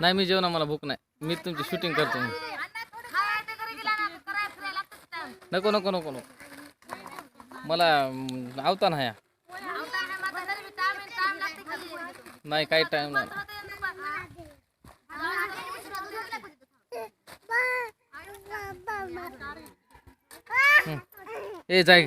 नाही मी जेवण मला भूक नाही. मी तुमची शूटिंग करतो. मी. नको नको नको नको. मला अं, आवता नाही. नाही काही टाइम हं. ए जाय.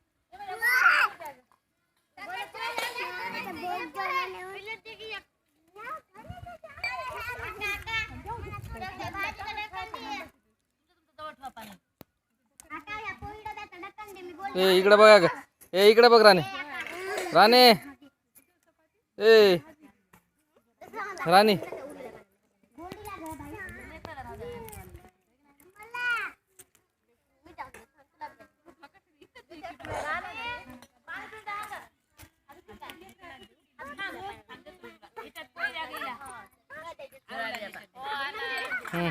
ए इकडे बघा ए इकडे बघ राणे. ए. राणी. हं.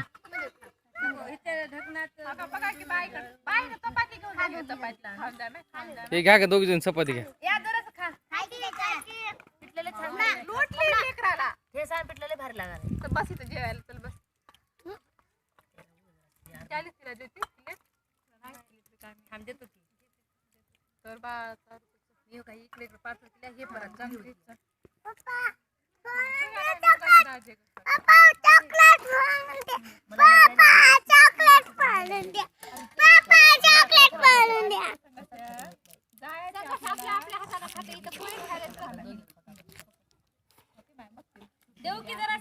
घ्या का दोघी जण चपाती घ्या तर दे. देऊ की जरा